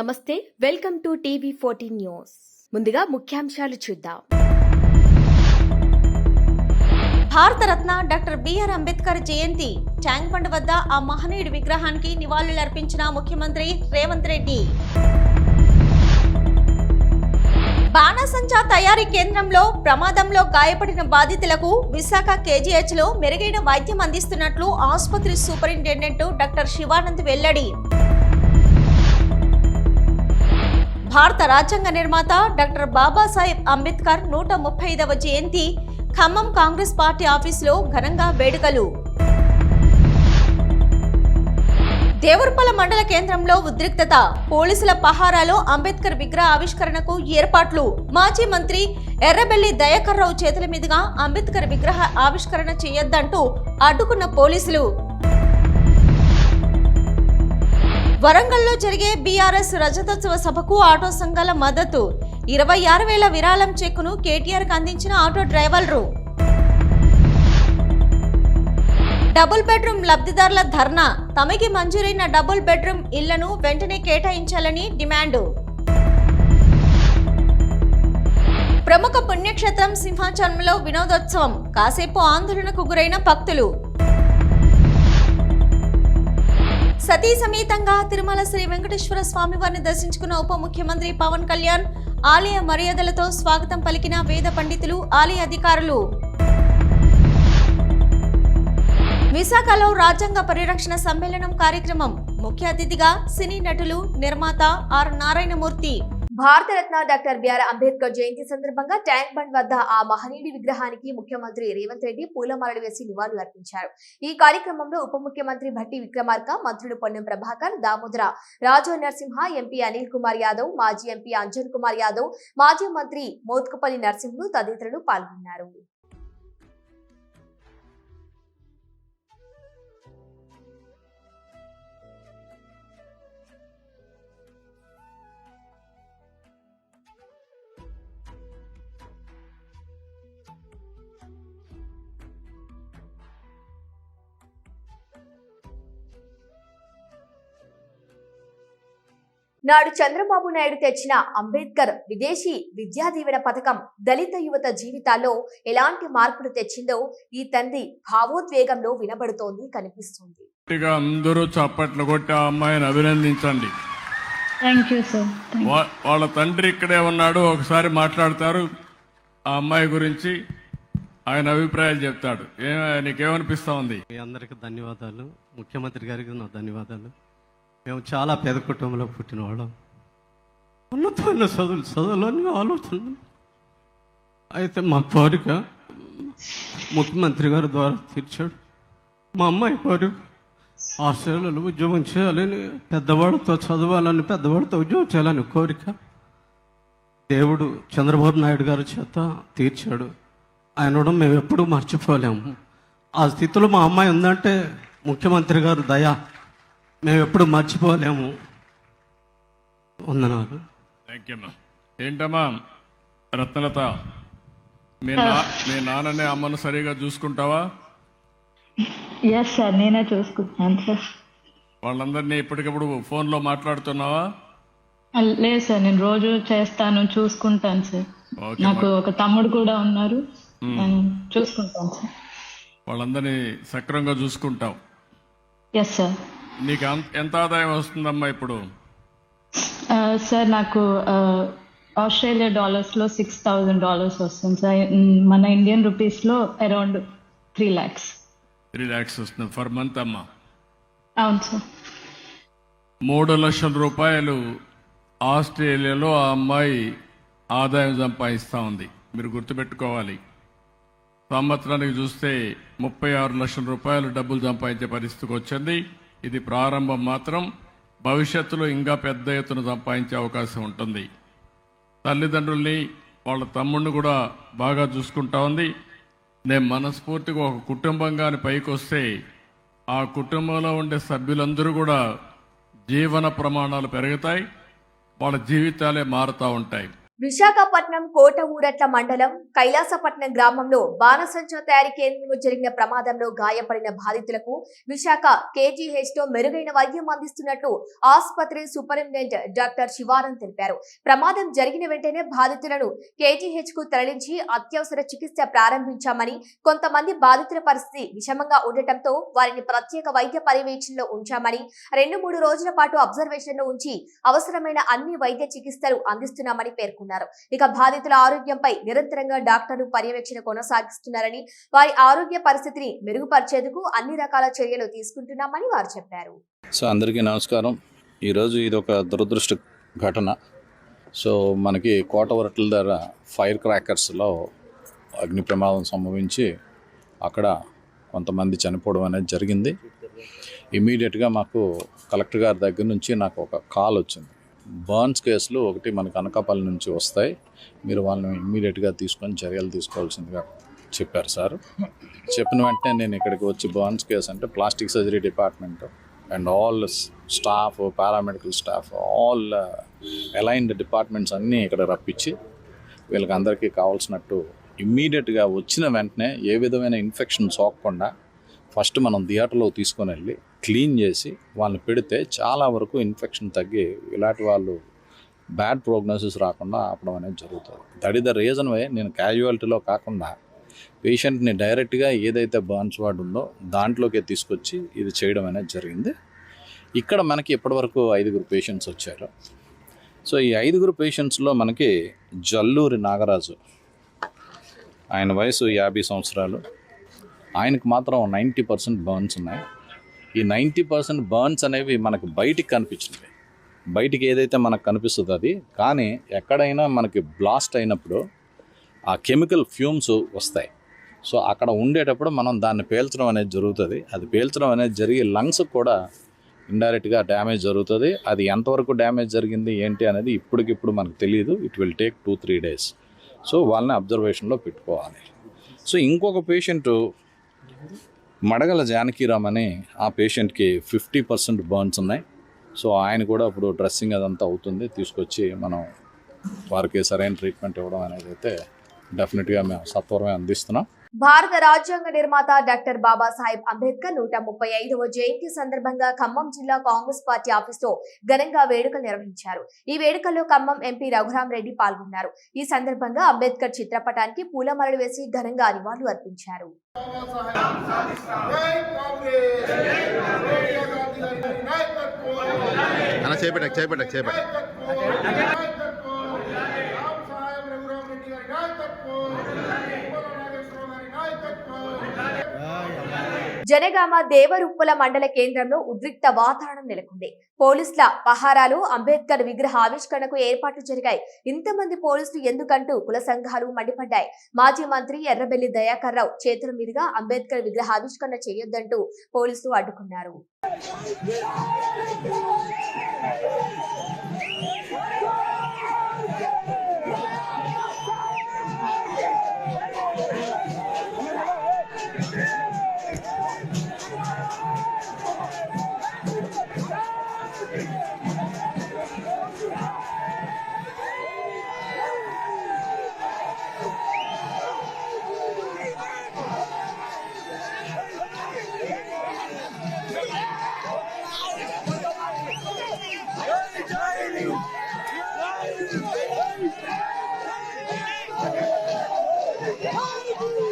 నమస్తే welcome to TV fourteen news. ముందుగా ముఖ్యాంశాలు చూద్దాం. భారతరత్న డాక్టర్ బిఆర్ అంబేద్కర్ జయంతి. ట్యాంక్ బండ్ వద్ద ఆ మహనీయుడి విగ్రహానికి నివాళులర్పించిన ముఖ్యమంత్రి రేవంత్ రెడ్డి. బాణసంచా తయారీ కేంద్రంలో ప్రమాదంలో గాయపడిన బాధితులకు విశాఖ కేజీహెచ్లో మెరుగైన వైద్యం అందిస్తున్నట్లు ఆసుపత్రి సూపరింటెండెంట్ డాక్టర్ శివానంద్ వెల్లడి. భారత రాజ్యాంగ నిర్మాత డాక్టర్ బాబాసాహెబ్ అంబేద్కర్ నూట ముప్పై ఐదవ జయంతి ఖమ్మం కాంగ్రెస్ పార్టీ ఆఫీసులో ఘనంగా వేడుకలు. దేవరపల్ల మండల కేంద్రంలో ఉద్రిక్తత. పోలీసుల పహారాలో అంబేద్కర్ విగ్రహ ఆవిష్కరణకు ఏర్పాట్లు. మాజీ మంత్రి ఎర్రబెల్లి దయాకర్రావు చేతుల మీదుగా అంబేద్కర్ విగ్రహ ఆవిష్కరణ చేయొద్దంటూ అడ్డుకున్న పోలీసులు. వరంగల్లో జరిగే బీఆర్ఎస్ రజతోత్సవ సభకు ఆటో సంఘాల మద్దతు. ఇరవై ఆరు వేల విరాళం చెక్కును కేటీఆర్కి అందించిన ఆటో డ్రైవర్లు. డబుల్ బెడ్రూమ్ లబ్ధిదారుల ధర్నా. తమకి మంజూరైన డబుల్ బెడ్రూమ్ ఇళ్ళను వెంటనే కేటాయించాలని డిమాండు. ప్రముఖ పుణ్యక్షేత్రం సింహాచలంలో వినోదోత్సవం. కాసేపు ఆందోళనకు గురైన భక్తులు. సతీ సమేతంగా తిరుమల శ్రీ వెంకటేశ్వర స్వామి వారిని దర్శించుకున్న ఉప ముఖ్యమంత్రి పవన్ కళ్యాణ్ ఆలయ మర్యాదలతో స్వాగతం పలికిన వేద పండితులు ఆలయ అధికారులు. విశాఖలో రాజ్యాంగ పరిరక్షణ సమ్మేళనం కార్యక్రమం ముఖ్య అతిథిగా సినీ నటులు నిర్మాత R. Narayana Murthy. Bharat Ratna doctor BR Ambedkar జయంతి సందర్భంగా ట్యాంక్ బండ్ వద్ద ఆ మహనీయుడి విగ్రహానికి ముఖ్యమంత్రి రేవంత్ రెడ్డి పూలమాలలు వేసి నివాళులు అర్పించారు. ఈ కార్యక్రమంలో ఉప ముఖ్యమంత్రి భట్టి విక్రమార్క మంత్రులు పొన్నం ప్రభాకర్ దామోదర రాజు నరసింహ ఎంపీ అనిల్ కుమార్ యాదవ్ మాజీ ఎంపీ అంజన్ కుమార్ యాదవ్ మాజీ మంత్రి మోత్కుపల్లి నరసింహులు తదితరులు పాల్గొన్నారు. నాడు చంద్రబాబు నాయుడు తెచ్చిన అంబేద్కర్ విదేశీ విద్యా దీవెన పథకం దళిత యువత జీవితాల్లో ఎలాంటి మార్పులు తెచ్చిందో ఈ తండ్రి భావోద్వేగంలో వినబడుతోంది కనిపిస్తుంది. గట్టిగా అందరూ చప్పట్లు కొట్టి ఆ అమ్మాయిని అభినందించండి. వాళ్ళ తండ్రి ఇక్కడే ఉన్నాడు ఒకసారి మాట్లాడతారు. ఆ అమ్మాయి గురించి ఆయన అభిప్రాయాలు చెప్తాడు. ఏ నీకేమనిపిస్తా ఉంది? మీ అందరికి ధన్యవాదాలు. ముఖ్యమంత్రి గారికి నా ధన్యవాదాలు. మేము చాలా పేద కుటుంబంలో పుట్టిన వాళ్ళం ఉన్నతమైన చదువులు చదువులోని ఆలోచన అయితే మా కోరిక ముఖ్యమంత్రి గారి ద్వారా తీర్చాడు. మా అమ్మాయి కోరిక ఆస్ట్రేలియాలో ఉద్యోగం చేయాలని పెద్దవాడితో చదవాలని పెద్దవాడితో ఉద్యోగం చేయాలని కోరిక. దేవుడు చంద్రబాబు నాయుడు గారి చేత తీర్చాడు. ఆయన కూడా మేము ఎప్పుడూ మర్చిపోలేము. ఆ స్థితిలో మా అమ్మాయి ఉందంటే ముఖ్యమంత్రి గారు దయ. మేము ఎప్పుడు మర్చిపోలేము. వందనాలు. థ్యాంక్ యూ అమ్మా ఏంటమ్మా? రత్నలత మీ నా మీ నాన్ననే అమ్మను సరిగా చూసుకుంటావా? ఎస్ సార్ నేనే చూసుకుంటున్నాను సార్ వాళ్ళందరినీ ఇప్పటికప్పుడు ఫోన్లో మాట్లాడుతున్నావా? లేదు సార్ నేను రోజు చేస్తాను చూసుకుంటాను సార్ ఓకే నాకు ఒక తమ్ముడు కూడా ఉన్నారు. నేను చూసుకుంటాను సార్ వాళ్ళందరినీ సక్రమంగా చూసుకుంటావు. ఎస్ సార్ నీకు ఎంత ఆదాయం వస్తుందమ్మా ఇప్పుడు? సార్ నాకు ఆస్ట్రేలియా డాలర్స్లో సిక్స్ థౌజండ్ డాలర్స్ వస్తుంది సార్. మన ఇండియన్ రూపీస్లో around three lakhs three lakhs వస్తుంది ఫర్ మంత్ అమ్మా. అవును సార్. మూడు లక్షల రూపాయలు ఆస్ట్రేలియాలో ఆ అమ్మాయి ఆదాయం సంపాదిస్తూ ఉంది. మీరు గుర్తుపెట్టుకోవాలి. సంవత్సరానికి చూస్తే ముప్పై ఆరు లక్షల రూపాయలు డబ్బులు సంపాదించే పరిస్థితికి వచ్చింది. ఇది ప్రారంభం మాత్రం భవిష్యత్తులో ఇంకా పెద్ద ఎత్తున సంపాదించే అవకాశం ఉంటుంది. తల్లిదండ్రుల్ని వాళ్ళ తమ్ముడిని కూడా బాగా చూసుకుంటా ఉంది. నేను మనస్ఫూర్తిగా ఒక కుటుంబంగాని పైకి వస్తే ఆ కుటుంబంలో ఉండే సభ్యులందరూ కూడా జీవన ప్రమాణాలు పెరుగుతాయి. వాళ్ళ జీవితాలే మారుతూ ఉంటాయి. విశాఖపట్నం కోట ఊరట్ల మండలం కైలాసపట్నం గ్రామంలో బాణసంచా తయారీ కేంద్రంలో జరిగిన ప్రమాదంలో గాయపడిన బాధితులకు విశాఖ కేజీహెచ్లో మెరుగైన వైద్యం అందిస్తున్నట్లు ఆసుపత్రి సూపరింటెండెంట్ డాక్టర్ శివానంద్ తెలిపారు. ప్రమాదం జరిగిన వెంటనే బాధితులను కేజీహెచ్కు తరలించి అత్యవసర చికిత్స ప్రారంభించామని కొంతమంది బాధితుల పరిస్థితి విషమంగా ఉండటంతో వారిని ప్రత్యేక వైద్య పర్యవేక్షణలో ఉంచామని రెండు మూడు రోజుల పాటు అబ్జర్వేషన్లో ఉంచి అవసరమైన అన్ని వైద్య చికిత్సలు అందిస్తున్నామని పేర్కొన్నారు. ఇక బాధితుల ఆరోగ్యంపై నిరంతరంగా డాక్టర్లు పర్యవేక్షణ కొనసాగిస్తున్నారని వారి ఆరోగ్య పరిస్థితిని మెరుగుపరిచేందుకు అన్ని రకాల చర్యలు తీసుకుంటున్నామని వారు చెప్పారు. సో అందరికీ నమస్కారం. ఈరోజు ఇది ఒక దురదృష్ట ఘటన. సో మనకి కోట ధర ఫైర్ క్రాకర్స్లో అగ్ని ప్రమాదం సంభవించి అక్కడ కొంతమంది చనిపోవడం అనేది జరిగింది. ఇమీడియట్గా మాకు కలెక్టర్ గారి దగ్గర నుంచి నాకు ఒక కాల్ వచ్చింది. బర్న్స్ కేసులు ఒకటి మనకు అనకాపల్లి నుంచి వస్తాయి. మీరు వాళ్ళని ఇమ్మీడియట్గా తీసుకొని చర్యలు తీసుకోవాల్సిందిగా చెప్పారు సార్. చెప్పిన వెంటనే నేను ఇక్కడికి వచ్చి బర్న్స్ కేసు అంటే plastic surgery department and all staff paramedical staff all aligned departments అన్నీ ఇక్కడ రప్పించి వీళ్ళకి అందరికీ కావాల్సినట్టు ఇమ్మీడియట్గా వచ్చిన వెంటనే ఏ విధమైన ఇన్ఫెక్షన్ సోకకుండా ఫస్ట్ మనం థియేటర్లో తీసుకొని వెళ్ళి క్లీన్ చేసి వాళ్ళని పెడితే చాలా వరకు ఇన్ఫెక్షన్ తగ్గి ఇలాంటి వాళ్ళు బ్యాడ్ ప్రోగ్నోసిస్ రాకుండా ఆపడం అనేది జరుగుతుంది. That is the reason way నేను క్యాజువాలిటీలో కాకుండా పేషెంట్ని డైరెక్ట్గా ఏదైతే బర్న్స్ వార్డ్ ఉందో దాంట్లోకి తీసుకొచ్చి ఇది చేయడం అనేది జరిగింది. ఇక్కడ మనకి ఇప్పటివరకు ఐదుగురు పేషెంట్స్ వచ్చారు. సో ఈ ఐదుగురు పేషెంట్స్లో మనకి జల్లూరి నాగరాజు ఆయన వయసు యాభై సంవత్సరాలు. ఆయనకు మాత్రం నైంటీ పర్సెంట్ బర్న్స్ ఉన్నాయి. ఈ నైంటీ పర్సెంట్ బర్న్స్ అనేవి మనకు బయటికి కనిపించినవి. బయటికి ఏదైతే మనకు కనిపిస్తుందో అది. కానీ ఎక్కడైనా మనకి బ్లాస్ట్ అయినప్పుడు ఆ కెమికల్ ఫ్యూమ్స్ వస్తాయి. సో అక్కడ ఉండేటప్పుడు మనం దాన్ని పేల్చడం అనేది జరుగుతుంది. అది పేల్చడం అనేది జరిగి లంగ్స్ కూడా ఇండైరెక్ట్గా డ్యామేజ్ జరుగుతుంది. అది ఎంతవరకు డ్యామేజ్ జరిగింది ఏంటి అనేది ఇప్పటికిప్పుడు మనకు తెలియదు it will take two three days. So వాళ్ళని అబ్జర్వేషన్లో పెట్టుకోవాలి. సో ఇంకొక పేషెంట్ మడగల జానకీరామ్ అని ఆ పేషెంట్కి ఫిఫ్టీ పర్సెంట్ బర్న్స్ ఉన్నాయి. సో ఆయన కూడా ఇప్పుడు డ్రెస్సింగ్ అదంతా అవుతుంది. తీసుకొచ్చి మనం వారికి సరైన ట్రీట్మెంట్ ఇవ్వడం అనేది అయితే డెఫినెట్గా మేము సత్వరమే అందిస్తున్నాం. భారత రాజ్యాంగ నిర్మాత డాక్టర్ బాబాసాహెబ్ అంబేద్కర్ నూట ముప్పై ఐదవ జయంతి సందర్భంగా ఖమ్మం జిల్లా కాంగ్రెస్ పార్టీ ఆఫీసులో ఘనంగా వేడుకలు నిర్వహించారు. ఈ వేడుకల్లో ఖమ్మం ఎంపీ రఘురాం రెడ్డి పాల్గొన్నారు. ఈ సందర్భంగా అంబేద్కర్ చిత్రపటానికి పూలమరలు వేసి ఘనంగా నివాళులు అర్పించారు. అన్న చేపెట్టకు చేపెట్టకు జనగామ దేవరుప్పుల మండల కేంద్రంలో ఉద్రిక్త వాతావరణం నెలకొంది. పోలీసుల పహారాలు అంబేద్కర్ విగ్రహ ఆవిష్కరణకు ఏర్పాట్లు జరిగాయి. ఇంతమంది పోలీసులు ఎందుకంటూ కుల సంఘాలు మండిపడ్డాయి. మాజీ మంత్రి ఎర్రబెల్లి దయాకర్ రావు చేతుల మీదుగా అంబేద్కర్ విగ్రహ ఆవిష్కరణ చేయొద్దంటూ పోలీసులు అడ్డుకున్నారు. Hollywood!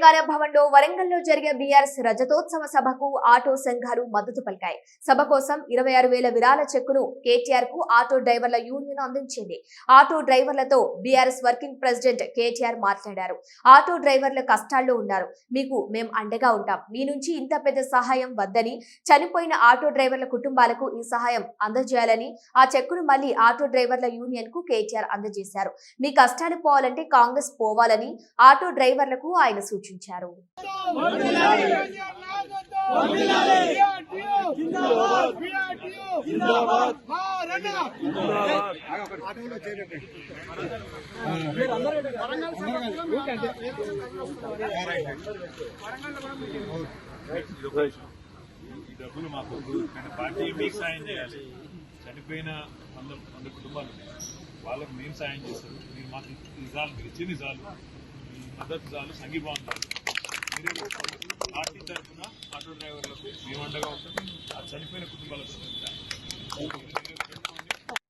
తెలంగాణ భవన్లో వరంగల్లో జరిగే బీఆర్ఎస్ రజతోత్సవ సభకు ఆటో సంఘాలు మద్దతు పలికాయి. సభ కోసం ఇరవై ఆరు వేల విరాళ చెక్కును కేటీఆర్కు ఆటో డ్రైవర్ల యూనియన్ అందించింది. ఆటో డ్రైవర్లతో బీఆర్ఎస్ వర్కింగ్ ప్రెసిడెంట్ కేటీఆర్ మాట్లాడారు. ఆటో డ్రైవర్ల కష్టాల్లో ఉన్నారు. మీకు మేం అండగా ఉంటాం. మీ నుంచి ఇంత పెద్ద సహాయం వద్దని చనిపోయిన ఆటో డ్రైవర్ల కుటుంబాలకు ఈ సహాయం అందజేయాలని ఆ చెక్కును మళ్ళీ ఆటో డ్రైవర్ల యూనియన్కు కేటీఆర్ అందజేశారు. మీ కష్టాలు పోవాలంటే కాంగ్రెస్ పోవాలని ఆటో డ్రైవర్లకు ఆయన సూచించారు సూచించారు. ఈ డబ్బులు మాకు కానీ పార్టీ మీకు సాయం చేయాలి చనిపోయిన వంద వంద కుటుంబాలు వాళ్ళకు మేము సాయం చేస్తాం మీరు మాకు నిజాలు మీరు ఇచ్చింది నిజాలు. మీ మద్దతు చాలు సంఘీభావం చాలు మీరే. పార్టీ తరఫున ఆటో డ్రైవర్లకు మేము అండగా ఉంటాం. ఆ చనిపోయిన కుటుంబాలకు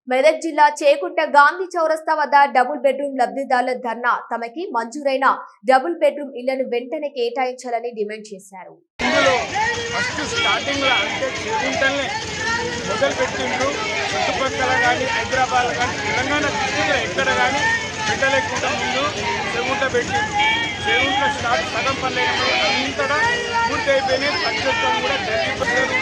మెదక్ జిల్లా చేకుంట గాంధీ చౌరస్తా వద్ద డబుల్ బెడ్రూమ్ లబ్ధిదారుల ధర్నా. తమకి మంజూరైన డబుల్ బెడ్రూమ్ ఇళ్ళను వెంటనే కేటాయించాలని డిమాండ్ చేశారు. ఫస్ట్ స్టార్టింగ్లో అంటే చేకుంటల్నే మొదలు పెట్టిండ్రు చుట్టుపక్కల కానీ హైదరాబాద్ కానీ తెలంగాణ డిస్టిక్లో ఎక్కడ కానీ పెట్టలేకుండా ముందు చెగుంట పెట్టి చెగుంట స్టార్ట్ సగం పనులు అంతటా పూర్తి అయిపోయినాయి ప్రత్యేకం కూడా జరిగిపోయారు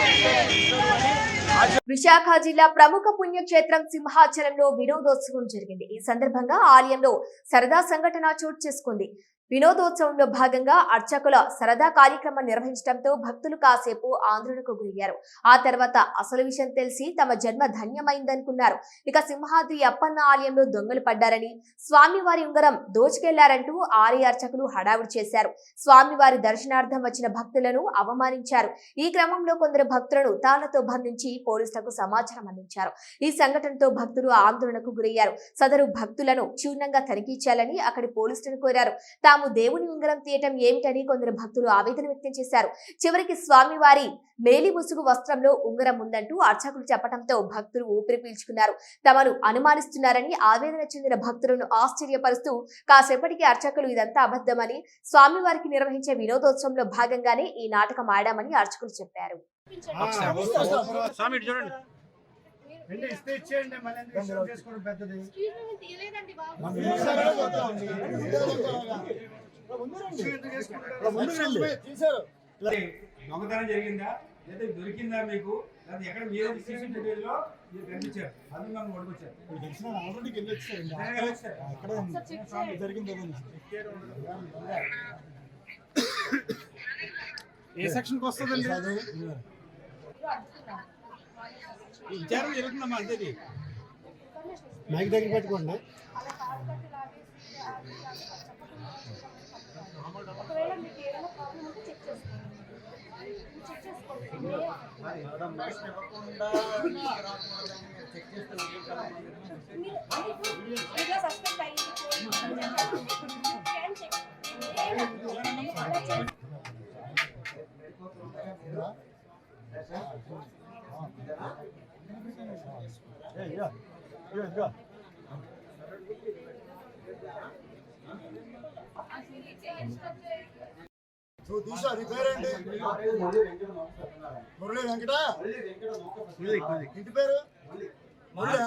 విశాఖ జిల్లా ప్రముఖ పుణ్యక్షేత్రం సింహాచలంలో వినోదోత్సవం జరిగింది. ఈ సందర్భంగా ఆలయంలో సరదా సంఘటన చోటు చేసుకుంది. వినోదోత్సవంలో భాగంగా అర్చకుల సరదా కార్యక్రమం నిర్వహించడంతో భక్తులు కాసేపు ఆందోళనకు గురయ్యారు. ఆ తర్వాత అసలు విషయం తెలిసి తమ జన్మ ధన్యమైందనుకున్నారు. ఇక సింహాద్రి అప్పన్న ఆలయంలో దొంగలు పడ్డారని స్వామివారి ఉంగరం దోచుకెళ్ళారంటూ ఆలయ అర్చకులు హడావుడి చేశారు. స్వామివారి దర్శనార్థం వచ్చిన భక్తులను అవమానించారు. ఈ క్రమంలో కొందరు భక్తులను తాళ్ళతో బంధించి పోలీసులకు సమాచారం అందించారు. ఈ సంఘటనతో భక్తులు ఆందోళనకు గురయ్యారు. సదరు భక్తులను క్షుణ్ణంగా తనిఖీ చేయాలని అక్కడి పోలీసులను కోరారు. తాము దేవుని ఉంగరం తీయటం ఏమిటని కొందరు భక్తులు ఆవేదన వ్యక్తం చేశారు. చివరికి స్వామివారి మేలి ముసుగు వస్త్రంలో ఉంగరం ఉందంటూ అర్చకులు చెప్పడంతో భక్తులు ఊపిరి పీల్చుకున్నారు. తమను అనుమానిస్తున్నారని ఆవేదన చెందిన భక్తులను ఆశ్చర్యపరుస్తూ కాసేపటికి అర్చకులు ఇదంతా అబద్ధమని స్వామివారికి నిర్వహించే వినోదోత్సవంలో భాగంగానే ఈ నాటకం ఆడామని అర్చకులు చెప్పారు. స్వామి ఇటు చూడండి దొంగతనం జరిగిందా? లేదా దొరికిందా మీకు? లేదా ఎక్కడ మీరు సీసీ ఫుటేజ్లో మీరు కనిపించారు? అందుకు నన్ను పడుకొచ్చారు ఏ సెక్షన్కి వస్తుందండి? విచారణ జరుగుతుందమ్మా అంతేది మైక్ దగ్గర పెట్టుకోండి నువ్వు తీసా నీ పేరేంటి మురళి వెంకట ఇంటి పేరు మురళి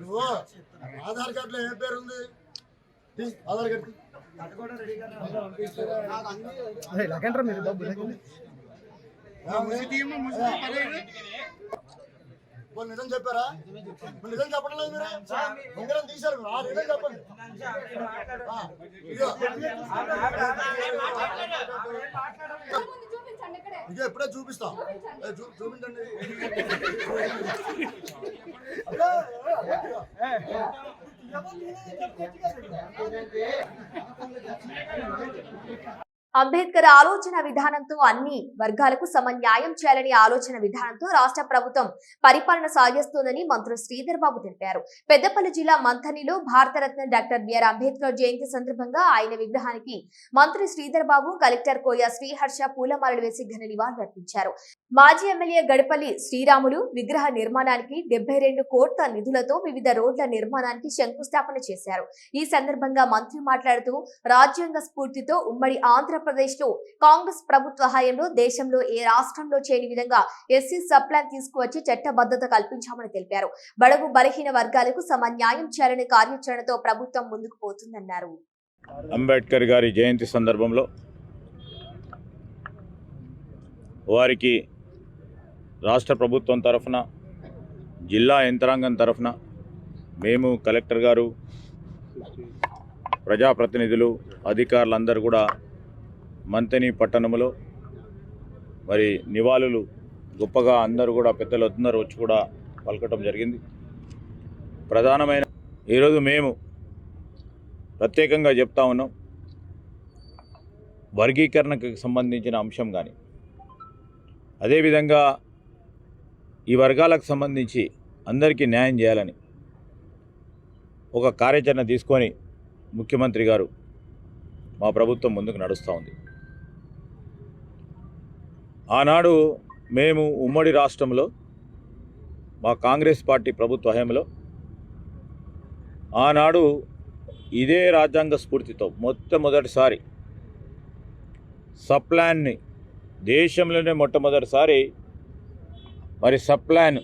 నువ్వు ఆధార్ కార్డులో ఏ పేరు ఉంది తీ, ఆధార్ కార్డు మీరు డబ్బు వాళ్ళు నిజం చెప్పారా? మీరు నిజం చెప్పడం లేదు మీరు? ఉంగరం తీశారు. మీరు. ఆ నిజం చెప్పండి. ఇదే ఎప్పుడే చూపిస్తాం. చూపించండి. అంబేద్కర్ ఆలోచన విధానంతో అన్ని వర్గాలకు సమన్యాయం చేయాలని ఆలోచన విధానంతో రాష్ట్ర ప్రభుత్వం పరిపాలన సాగిస్తోందని మంత్రులు శ్రీధర్ బాబు తెలిపారు. పెద్దపల్లి జిల్లా మంథనిలో భారతరత్న డాక్టర్ బిఆర్ అంబేద్కర్ జయంతి సందర్భంగా ఆయన విగ్రహానికి మంత్రి శ్రీధర్ బాబు కలెక్టర్ కోయ శ్రీహర్ష పూలమాలలు వేసి ఘన నివాళులర్పించారు మాజీ ఎమ్మెల్యే గడపల్లి శ్రీరాములు విగ్రహ నిర్మాణానికి డెబ్బై రెండు కోట్ల నిధులతో వివిధ రోడ్ల నిర్మాణానికి శంకుస్థాపన చేశారు. ఈ సందర్భంగా మంత్రి మాట్లాడుతూ రాజ్యాంగ స్ఫూర్తితో ఉమ్మడి ఆంధ్రప్రదేశ్లో కాంగ్రెస్ ప్రభుత్వ హయాంలో దేశంలో ఏ రాష్ట్రంలో చేయని విధంగా ఎస్సీ సప్లాన్ తీసుకువచ్చి చట్టబద్ధత కల్పించామని తెలిపారు. బడుగు బలహీన వర్గాలకు సమన్యాయం చేయాలనే కార్యాచరణతో ప్రభుత్వం ముందుకు పోతుందన్నారు. అంబేద్కర్ గారి జయంతి సందర్భంలో వారికి రాష్ట్ర ప్రభుత్వం తరఫున జిల్లా యంత్రాంగం తరఫున మేము కలెక్టర్ గారు ప్రజాప్రతినిధులు అధికారులందరూ కూడా మంతని పట్టణంలో మరి నివాళులు గొప్పగా అందరూ కూడా పెద్దలు అందరూ వచ్చి కూడా పలకటం జరిగింది. ప్రధానమైన ఈరోజు మేము ప్రత్యేకంగా చెప్తా ఉన్నాం వర్గీకరణకు సంబంధించిన అంశం కానీ అదేవిధంగా ఈ వర్గాలకు సంబంధించి అందరికీ న్యాయం చేయాలని ఒక కార్యాచరణ తీసుకొని ముఖ్యమంత్రి గారు మా ప్రభుత్వం ముందుకు నడుస్తూ ఉంది. ఆనాడు మేము ఉమ్మడి రాష్ట్రంలో మా కాంగ్రెస్ పార్టీ ప్రభుత్వ హయాంలో ఆనాడు ఇదే రాజ్యాంగ స్ఫూర్తితో మొట్టమొదటిసారి సప్లాన్ని దేశంలోనే మొట్టమొదటిసారి మరి సప్లాన్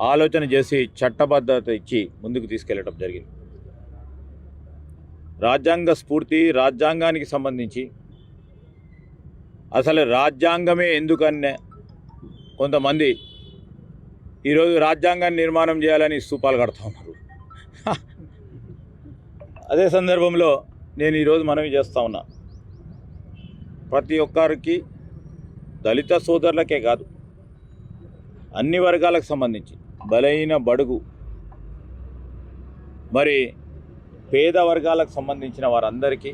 ఆలోచన చేసి చట్టబద్ధత ఇచ్చి ముందుకు తీసుకెళ్ళటం జరిగింది. రాజ్యాంగ స్ఫూర్తి రాజ్యాంగానికి సంబంధించి అసలు రాజ్యాంగమే ఎందుకనే కొంతమంది ఈరోజు రాజ్యాంగాన్ని నిర్మాణం చేయాలని స్తూపాలు కడుతూ ఉన్నారు. అదే సందర్భంలో నేను ఈరోజు మనవి చేస్తూ ఉన్నా. ప్రతి ఒక్కరికి దళిత సోదరులకే కాదు అన్ని వర్గాలకు సంబంధించి. బలైన బడుగు. మరి పేద వర్గాలకు సంబంధించిన వారందరికీ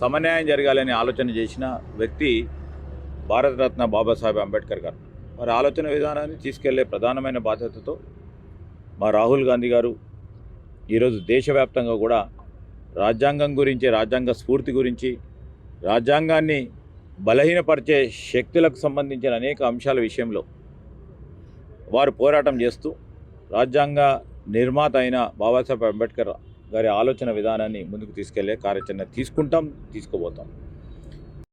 సమన్యాయం జరగాలని ఆలోచన చేసిన వ్యక్తి భారతరత్న బాబాసాహెబ్ అంబేద్కర్ గారు. వారి ఆలోచన విధానాన్ని తీసుకెళ్ళే ప్రధానమైన బాధ్యతతో మా రాహుల్ గాంధీ గారు ఈరోజు దేశవ్యాప్తంగా కూడా రాజ్యాంగం గురించి రాజ్యాంగ స్ఫూర్తి గురించి రాజ్యాంగాన్ని బలహీనపరిచే శక్తులకు సంబంధించిన అనేక అంశాల విషయంలో వారు పోరాటం చేస్తూ రాజ్యాంగ నిర్మాత అయిన బాబాసాహెబ్ అంబేద్కర్ గారి ఆలోచన విధానాన్ని ముందుకు తీసుకెళ్ళే కార్యాచరణ తీసుకుంటాం తీసుకుపోతాం.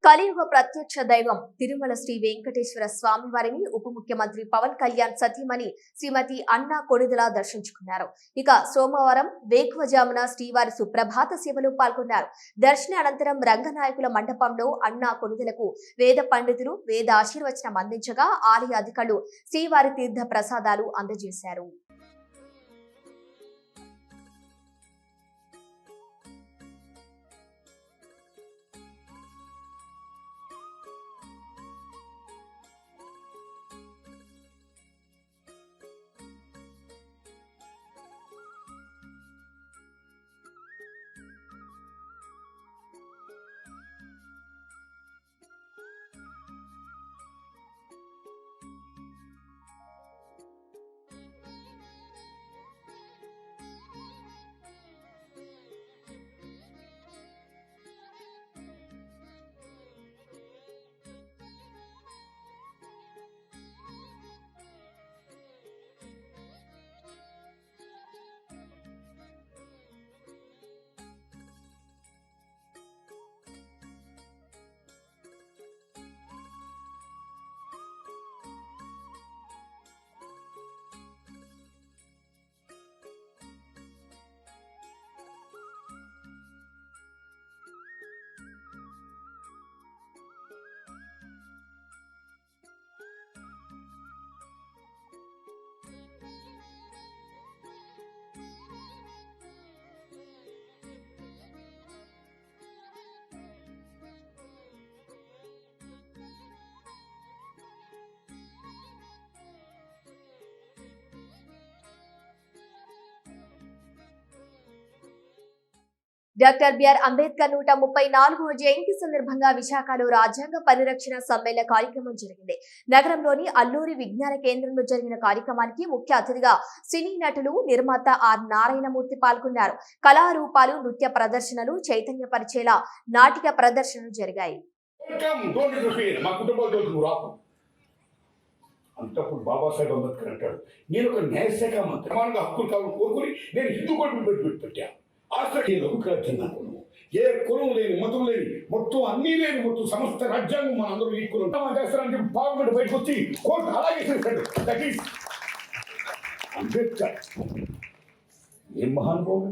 కలియుగ ప్రత్యక్ష దైవం తిరుమల శ్రీ వెంకటేశ్వర స్వామి వారిని ఉప ముఖ్యమంత్రి పవన్ కళ్యాణ్ సతీమణి శ్రీమతి అన్నా కొణిదల దర్శించుకున్నారు. ఇక సోమవారం వేకువజామున శ్రీవారి సుప్రభాత సేవలో పాల్గొన్నారు. దర్శన అనంతరం రంగనాయకుల మండపంలో అన్నా కొణిదలకు వేద పండితులు వేద ఆశీర్వచనం అందించగా ఆలయ అధికారులు శ్రీవారి తీర్థ ప్రసాదాలు అందజేశారు. డాక్టర్ బిఆర్ అంబేద్కర్ నూట ముప్పై నాలుగవ జయంతి సందర్భంగా విశాఖలో రాజ్యాంగ పరిరక్షణ సమ్మేళన కార్యక్రమం జరిగింది. నగరంలోని అల్లూరి విజ్ఞాన కేంద్రంలో జరిగిన కార్యక్రమానికి ముఖ్య అతిథిగా సినీ నటులు నిర్మాత ఆర్. నారాయణమూర్తి పాల్గొన్నారు. కళారూపాలు నృత్య ప్రదర్శనలు చైతన్యపరిచేలా నాటిక ప్రదర్శనలు జరిగాయి. అంతప్పుడు బాబాసాహెబ్ అంబేద్కర్ అంటాడు నేను ఒక న్యాయశాఖ మంత్రి హక్కులు కావాలని కోరుకుని నేను హిందూ కోర్టు పెట్టి పెట్టి. పెట్టా ఆస్ట్రేలియాలో ఏ కులం లేని మతం లేని మొత్తం అన్నీ లేని మొత్తం సమస్త రాజ్యాంగం మన అందరూ ఈక్వల్ చేస్తారని చెప్పి పార్లమెంట్ బయటకు వచ్చి కోర్టు అలాగే చేశాడు దట్ ఈస్ అంబేద్కర్ ఏం మహానుభావుడు?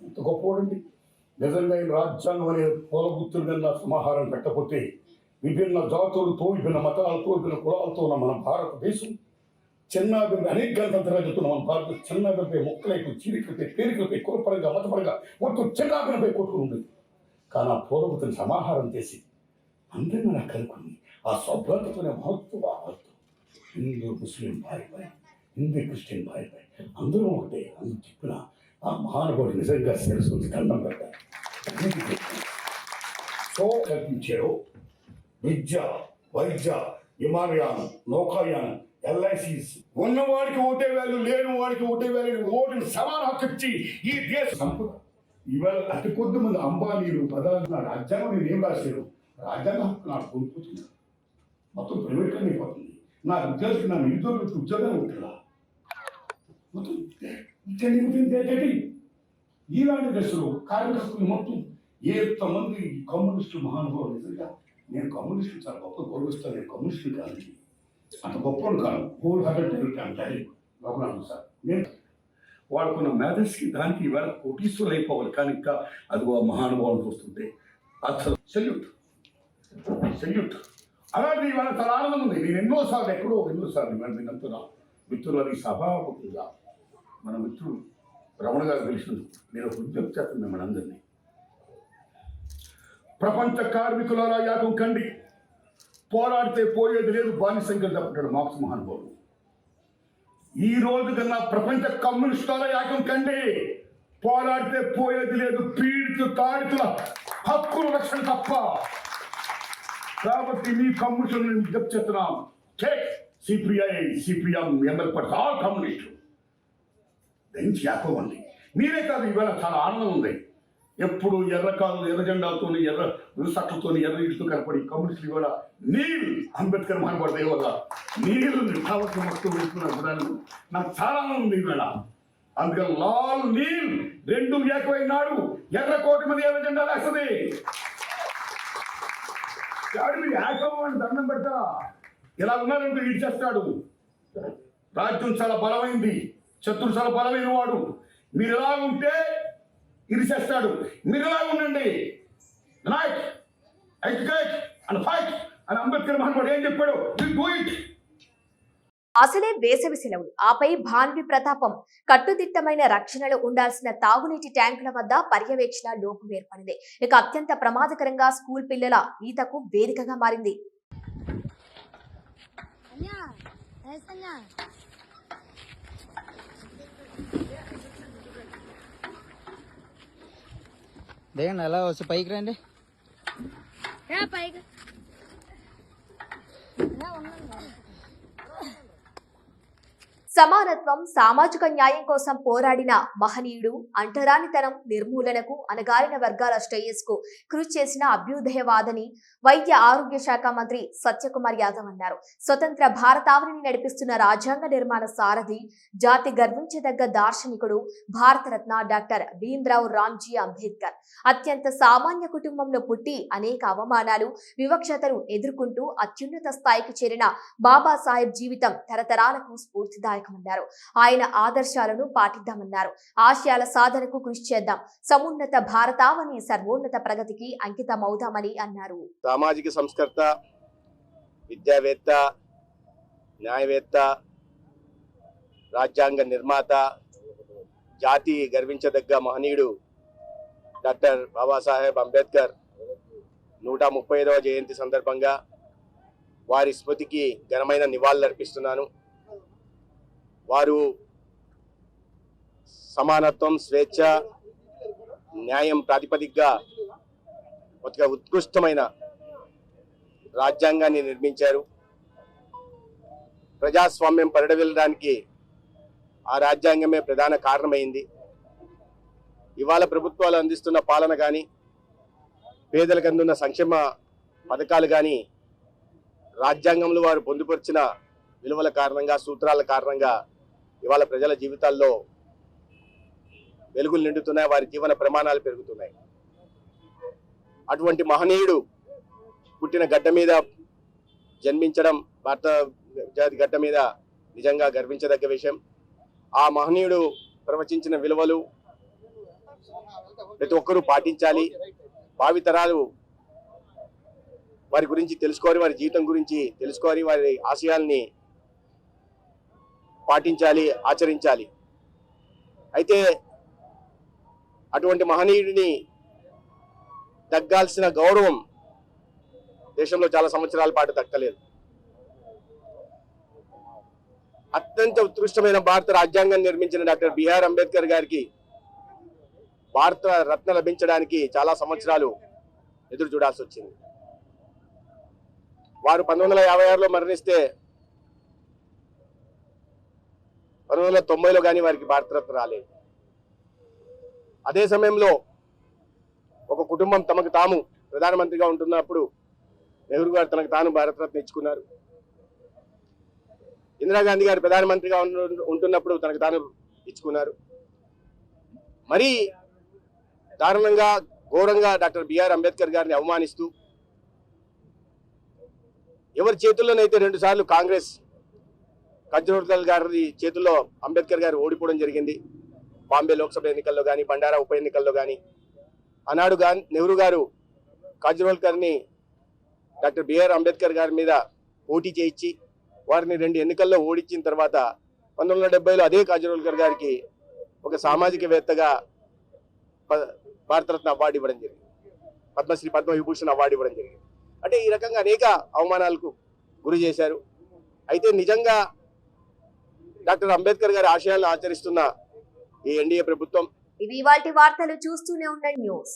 ఎంత గొప్పవాడండి నిజంగా ఈ రాజ్యాంగం అనే పొలగుత్తుల మీద సమాహారం పెట్టకపోతే విభిన్న జాతులతో విభిన్న మతాలతో విభిన్న కులాలతో ఉన్న మన భారతదేశం చిన్న అనేక గణతంత్రాలు చెప్తున్నాం. భారత చిన్న బిడ్డ మొక్కలైపు చీలికలపై పేరికలపై కులపరంగా మతపరంగా మొత్తం చిన్నాపినపై కొట్టుకుని ఉంది కానీ ఆ పూర్వతని సమాహారం చేసి అందరినీ నాకు కనుక్కుంది ఆ సభ్యతతోనే మహత్వం ఆ మహత్వం. హిందూ ముస్లిం భాయ్ హిందూ క్రిస్టియన్ భాయ్ భాయ్ అందరూ ఒకటే అని చెప్పిన ఆ మహానుభావుడు నిజంగా శిరస్సు దండం పెట్టారు సో కల్పించారు విద్య వైద్య విమానయానం నౌకాయానం ఎల్ఐసిస్. ఉన్నవాడికి ఓటే వాల్యూ లేని వాడికి ఓటే వాల్యూ ఓటుని సమాన హక్కు ఇచ్చి ఈ దేశ సంపద. ఇవాళ అతి కొద్ది మంది అంబానీలు పదాలు నా రాజ్యాంగం నేను ఏం రాశారు? రాజ్యాంగ హక్కు నాకు కోల్పోతున్నాను మొత్తం ప్రైవేట్ కానీ అయిపోతుంది నా ఉద్యోగం నా నిరుద్యోగులకు ఉద్యోగాలు ఉంటుందా మొత్తం ఇక్కడ ఈనాటి దశలో కార్యకర్తలు మొత్తం ఎంతమంది కమ్యూనిస్టు మహానుభావులు నిజంగా? నేను కమ్యూనిస్టులు చాలా గొప్ప గౌరవిస్తాను. నేను కమ్యూనిస్టులు కాదు. అంత గొప్ప కాదు. హోల్ హార్టెడ్ అంటే గొప్ప సార్. నేను వాడుకున్న మేధస్కి దానికి ఇవాళ కోటీశ్వరులు అయిపోవాలి. కానీ ఇంకా అది ఆ మహానుభావులు చూస్తుంటే అసలు సెల్యూట్ సెల్యూట్ అలాంటి ఇవాళ చాలా ఆనందం ఉంది. నేను ఎన్నోసార్లు ఎక్కడో ఎన్నోసార్లు ఇవాళ నేను అంటున్నా. మిత్రులని సభాపతిగా మన మిత్రుడు రమణ గారు తెలిసినందుకు నేను ఒక విజ్ఞప్తి చేస్తాను మిమ్మల్ని అందరినీ. ప్రపంచ కార్మికులారా యాగం కండి. పోరాడితే పోయేది లేదు బానిసంగా తప్పుతాడు మార్క్స్ మహానుభావుడు. ఈ రోజు కన్నా ప్రపంచ కమ్యూనిస్టుల యాగం కండి పోరాడితే పోయేది లేదు పీడితు తాడితుల హక్కుల రక్షణ తప్ప. కాబట్టి మీ కమ్యూనిస్టులు నేను విజ్ఞప్తి చేస్తున్నాం. టేక్ సిపిఐ సిపిఎం ఎంఎల్ పట్ల ఆల్ కమ్యూనిస్టు దయించి యాకోవండి మీరే కాదు ఇవాళ చాలా ఆనందం ఉంది. ఎప్పుడు ఎర్రకాలు ఎర్ర జెండాలతో ఎర్ర రుసట్లతో ఎర్ర ఇటుతో కనపడి కమ్యూనిస్టులు కూడా నీళ్ళు అంబేద్కర్ మహానుభావుడు దయ వల్ల నీళ్ళు కాబట్టి మొత్తం వెళ్తున్న గుణాలు నాకు చాలా ఉంది ఇవాళ అందుకని లాల్ నీల్ రెండు ఏకమైనాడు ఎర్ర కోటి మంది ఎర్ర జెండా లేస్తుంది. ఏకం మీరు ఏకమని దండం పెట్ట ఇలా ఉన్నారంటే ఇచ్చేస్తాడు రాజ్యం చాలా బలమైంది. శత్రుడు చాలా బలమైన వాడు. మీరు ఇలా ఉంటే ఇరిచేస్తాడు మీరు ఎలా ఉండండి. నైట్ ఎడ్యుకేట్ అండ్ ఫైట్ అని అంబేద్కర్ మహానుభావుడు ఏం చెప్పాడు? డూ ఇట్ అసలే వేసవి సెలవులు. ఆపై భాన్వి ప్రతాపం. కట్టుదిట్టమైన రక్షణలో ఉండాల్సిన తాగునీటి ట్యాంకుల వద్ద పర్యవేక్షణ లోపం ఏర్పడింది. ఇక అత్యంత ప్రమాదకరంగా స్కూల్ పిల్లల ఈతకు వేదికగా మారింది. దేండి అలా వచ్చి పైకి రండి. సమానత్వం సామాజిక న్యాయం కోసం పోరాడిన మహనీయుడు అంటరానితనం నిర్మూలనకు అణగారిన వర్గాల శ్రేయస్కు కృషి చేసిన అభ్యుదయవాదని వైద్య ఆరోగ్య శాఖ మంత్రి సత్యకుమార్ యాదవ్ అన్నారు. స్వతంత్ర భారతావనిని నడిపిస్తున్న రాజ్యాంగ నిర్మాణ సారథి జాతి గర్వించదగ్గ దార్శనికుడు భారతరత్న డాక్టర్ భీమ్రావు రామ్జీ అంబేద్కర్. అత్యంత సామాన్య కుటుంబంలో పుట్టి అనేక అవమానాలు వివక్షతను ఎదుర్కొంటూ అత్యున్నత స్థాయికి చేరిన బాబాసాహెబ్ జీవితం తరతరాలకు స్ఫూర్తిదాయకమన్నారు ఆయన ఆదర్శాలను పాటిద్దామన్నారు. ఆశయాల సాధనకు కృషి చేద్దాం. సమున్నత భారతావని సర్వోన్నత ప్రగతికి అంకితమవుదామని అన్నారు. సామాజిక సంస్కర్త విద్యావేత్త న్యాయవేత్త రాజ్యాంగ నిర్మాత జాతి గర్వించదగ్గ మహనీయుడు డాక్టర్ బాబాసాహెబ్ అంబేద్కర్ నూట ముప్పై ఐదవ జయంతి సందర్భంగా వారి స్మృతికి ఘనమైన నివాళులర్పిస్తున్నాను. వారు సమానత్వం స్వేచ్ఛ న్యాయం ప్రాతిపదికగా ఒక ఉత్కృష్టమైన రాజ్యాంగాన్ని నిర్మించారు. ప్రజాస్వామ్యం పరిడవెళ్ళడానికి ఆ రాజ్యాంగమే ప్రధాన కారణమైంది. ఇవాళ ప్రభుత్వాలు అందిస్తున్న పాలన కానీ పేదలకు అందున్న సంక్షేమ పథకాలు కానీ రాజ్యాంగంలో వారు పొందుపరిచిన విలువల కారణంగా సూత్రాల కారణంగా ఇవాళ ప్రజల జీవితాల్లో వెలుగులు నిండుతున్నాయి వారి జీవన ప్రమాణాలు పెరుగుతున్నాయి. అటువంటి మహనీయుడు పుట్టిన గడ్డ మీద జన్మించడం భారత జాతి గడ్డ మీద నిజంగా గర్వించదగ్గ విషయం. ఆ మహనీయుడు ప్రవచించిన విలువలు ప్రతి ఒక్కరూ పాటించాలి. భావితరాలు వారి గురించి తెలుసుకోవాలి వారి జీవితం గురించి తెలుసుకోవాలి వారి ఆశయాల్ని పాటించాలి ఆచరించాలి. అయితే అటువంటి మహనీయుడిని తగ్గాల్సిన గౌరవం దేశంలో చాలా సంవత్సరాల పాటు దక్కలేదు. అత్యంత ఉత్కృష్టమైన భారత రాజ్యాంగం నిర్మించిన డాక్టర్ బిఆర్ అంబేద్కర్ గారికి భారత రత్న లభించడానికి చాలా సంవత్సరాలు ఎదురు చూడాల్సి వచ్చింది. వారు పంతొమ్మిది వందల యాభై ఆరులో మరణిస్తే పంతొమ్మిది వందల తొంభైలో కానీ వారికి భారతరత్న రాలేదు. అదే సమయంలో ఒక కుటుంబం తమకు తాము ప్రధానమంత్రిగా ఉంటున్నప్పుడు నెహ్రూ గారు తనకు తాను భారతరత్న ఇచ్చుకున్నారు. ఇందిరాగాంధీ గారు ప్రధానమంత్రిగా ఉంటున్నప్పుడు తనకు తాను ఇచ్చుకున్నారు. మరి దారుణంగా ఘోరంగా డాక్టర్ బిఆర్ అంబేద్కర్ గారిని అవమానిస్తూ ఎవరి చేతుల్లోనైతే రెండు సార్లు కాంగ్రెస్ కంచనూర్కల్ గారి చేతుల్లో అంబేద్కర్ గారు ఓడిపోవడం జరిగింది. బాంబే లోక్సభ ఎన్నికల్లో కానీ బండారా ఉప ఎన్నికల్లో కానీ ఆనాడు గా నెహ్రూ గారు కాజ్రోల్కర్ని డాక్టర్ బిఆర్ అంబేద్కర్ గారి మీద పోటీ చేయించి వారిని రెండు ఎన్నికల్లో ఓడించిన తర్వాత పంతొమ్మిది వందల డెబ్బైలో అదే కాజ్రోల్కర్ గారికి ఒక సామాజికవేత్తగా భారతరత్న అవార్డు ఇవ్వడం జరిగింది. పద్మశ్రీ పద్మ విభూషణ్ అవార్డు ఇవ్వడం జరిగింది. అంటే ఈ రకంగా అనేక అవమానాలకు గురి చేశారు. అయితే నిజంగా డాక్టర్ అంబేద్కర్ గారి ఆశయాలను ఆచరిస్తున్న ఈ ఎన్డీఏ ప్రభుత్వం. ఇవి వాటి వార్తలు చూస్తూనే ఉండండి న్యూస్.